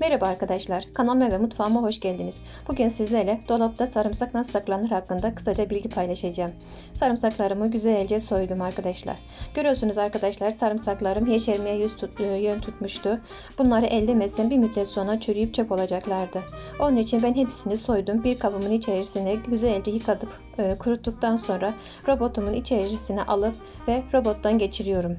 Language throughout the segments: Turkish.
Merhaba arkadaşlar, kanalıma ve mutfağıma hoş geldiniz. Bugün sizlerle dolapta sarımsak nasıl saklanır hakkında kısaca bilgi paylaşacağım. Sarımsaklarımı güzelce soydum arkadaşlar. Görüyorsunuz arkadaşlar sarımsaklarım yeşermeye yüz tut, e, yön tutmuştu. Bunları ellemezsem bir müddet sonra çürüyüp çöp olacaklardı. Onun için ben hepsini soydum. Bir kabımın içerisine güzelce yıkadıp e, kuruttuktan sonra robotumun içerisine alıp ve robottan geçiriyorum.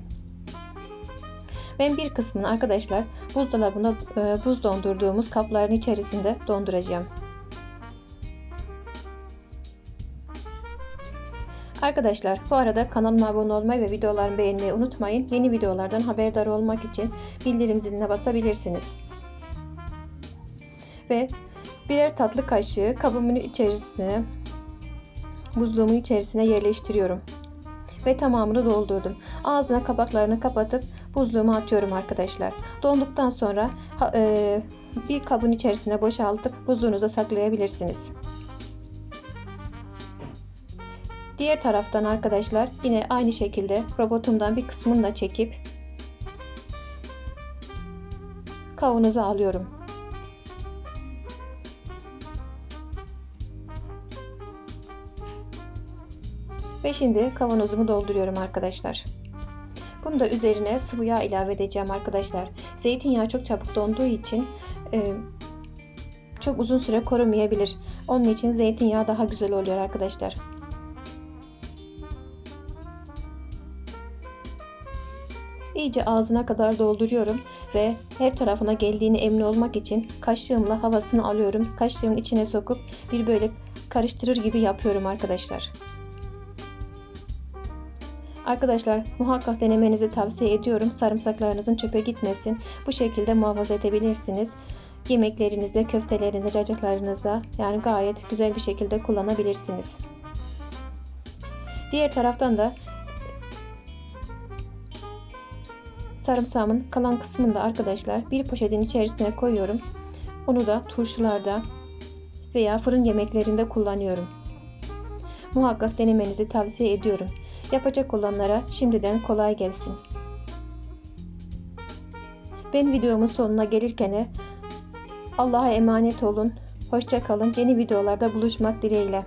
Ben bir kısmını arkadaşlar buzdolabına e, buz dondurduğumuz kapların içerisinde donduracağım. Arkadaşlar bu arada kanalıma abone olmayı ve videolarımı beğenmeyi unutmayın. Yeni videolardan haberdar olmak için bildirim ziline basabilirsiniz. Ve birer tatlı kaşığı kabımın içerisine buzluğumun içerisine yerleştiriyorum ve tamamını doldurdum. Ağzına kapaklarını kapatıp buzluğuma atıyorum arkadaşlar. Donduktan sonra e, bir kabın içerisine boşaltıp buzluğunuza saklayabilirsiniz. Diğer taraftan arkadaşlar yine aynı şekilde robotumdan bir kısmını da çekip kavanoza alıyorum. Ve şimdi kavanozumu dolduruyorum arkadaşlar. Bunu da üzerine sıvı yağ ilave edeceğim arkadaşlar. Zeytinyağı çok çabuk donduğu için e, çok uzun süre korumayabilir. Onun için zeytinyağı daha güzel oluyor arkadaşlar. İyice ağzına kadar dolduruyorum ve her tarafına geldiğini emin olmak için kaşığımla havasını alıyorum. Kaşığın içine sokup bir böyle karıştırır gibi yapıyorum arkadaşlar. Arkadaşlar muhakkak denemenizi tavsiye ediyorum. Sarımsaklarınızın çöpe gitmesin. Bu şekilde muhafaza edebilirsiniz. Yemeklerinizde, köftelerinizde, cacıklarınızda yani gayet güzel bir şekilde kullanabilirsiniz. Diğer taraftan da sarımsağımın kalan kısmını da arkadaşlar bir poşetin içerisine koyuyorum. Onu da turşularda veya fırın yemeklerinde kullanıyorum. Muhakkak denemenizi tavsiye ediyorum. Yapacak olanlara şimdiden kolay gelsin. Ben videomun sonuna gelirken Allah'a emanet olun. Hoşça kalın. Yeni videolarda buluşmak dileğiyle.